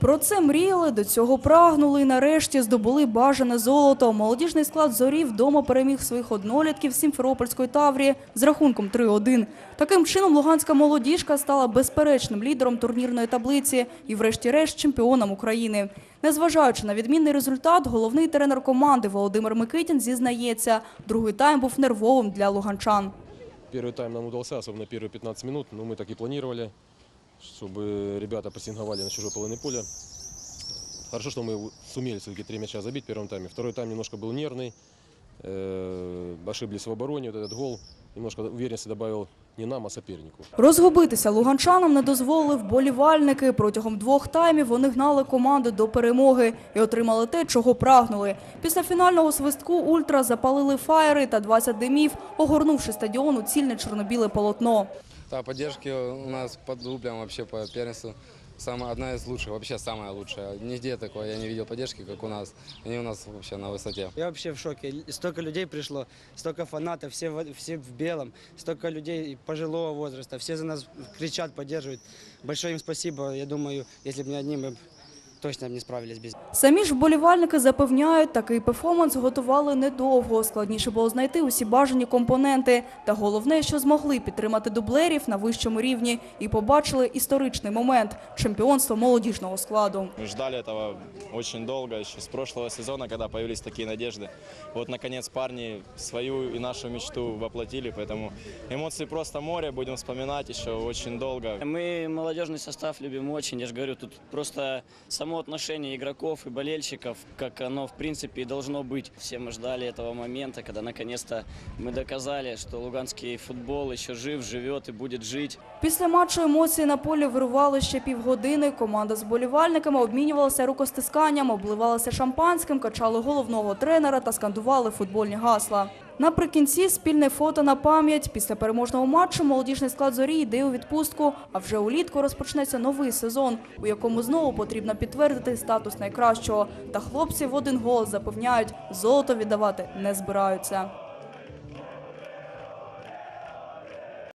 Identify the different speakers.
Speaker 1: Про це мріяли, до цього прагнули і нарешті здобули бажане золото. Молодіжний склад зорі вдома переміг своїх однолітків Сімферопольської Таврії з рахунком 3-1. Таким чином луганська молодіжка стала безперечним лідером турнірної таблиці і, врешті-решт, чемпіоном України. Незважаючи на відмінний результат, головний тренер команди Володимир Микитін зізнається, другий тайм був нервовим для луганчан.
Speaker 2: Первый тайм нам удался, особенно первые 15 минут, но мы так и планировали, чтобы ребята прессинговали на чужой половине поля. Хорошо, что мы сумели все-таки три мяча забить в первом тайме. Второй тайм немножко был нервный, э, ошиблись в обороне, вот этот гол немножко уверенности добавил не нам, а сопернику.
Speaker 1: Розгубитися луганчанам не дозволили вболівальники. Протягом двох таймів вони гнали команду до перемоги і отримали те, чого прагнули. Після фінального свистку ультра запалили фаєри та 20 димів, огорнувши стадіон у цільне чорнобіле полотно.
Speaker 3: Да, поддержки у нас под дублем вообще по первенству самая, одна из лучших, вообще самая лучшая. Нигде такого я не видел поддержки, как у нас. Они у нас вообще на высоте.
Speaker 4: Я вообще в шоке. Столько людей пришло, столько фанатов, все, в- все в белом, столько людей пожилого возраста, все за нас кричат, поддерживают. Большое им спасибо. Я думаю, если бы не одни, мы б точно б не справились без
Speaker 1: Самі ж вболівальники запевняють, такий перформанс готували недовго. Складніше було знайти усі бажані компоненти. Та головне, що змогли підтримати дублерів на вищому рівні і побачили історичний момент чемпіонства молодіжного складу.
Speaker 5: Мы ждали этого очень долго, еще с прошлого сезона, когда появились такие надежды. Вот, наконец, парни свою и нашу мечту воплотили, поэтому эмоции просто море, будем вспоминать еще очень долго.
Speaker 6: Мы молодежный состав любим очень, я же говорю, тут просто само отношение игроков и болельщиков, как оно в принципе и должно быть. Все мы ждали этого момента, когда наконец-то мы доказали, что луганский футбол еще жив, живет и будет жить.
Speaker 1: Після матчу емоції на полі вирували ще півгодини. Команда з болівальниками обмінювалася рукостисканням, обливалася шампанським, качали головного тренера та скандували футбольні гасла. Наприкінці спільне фото на пам'ять. Після переможного матчу молодіжний склад зорі йде у відпустку. А вже улітку розпочнеться новий сезон, у якому знову потрібно підтвердити статус найкращого. Та хлопці в один голос запевняють, золото віддавати не збираються.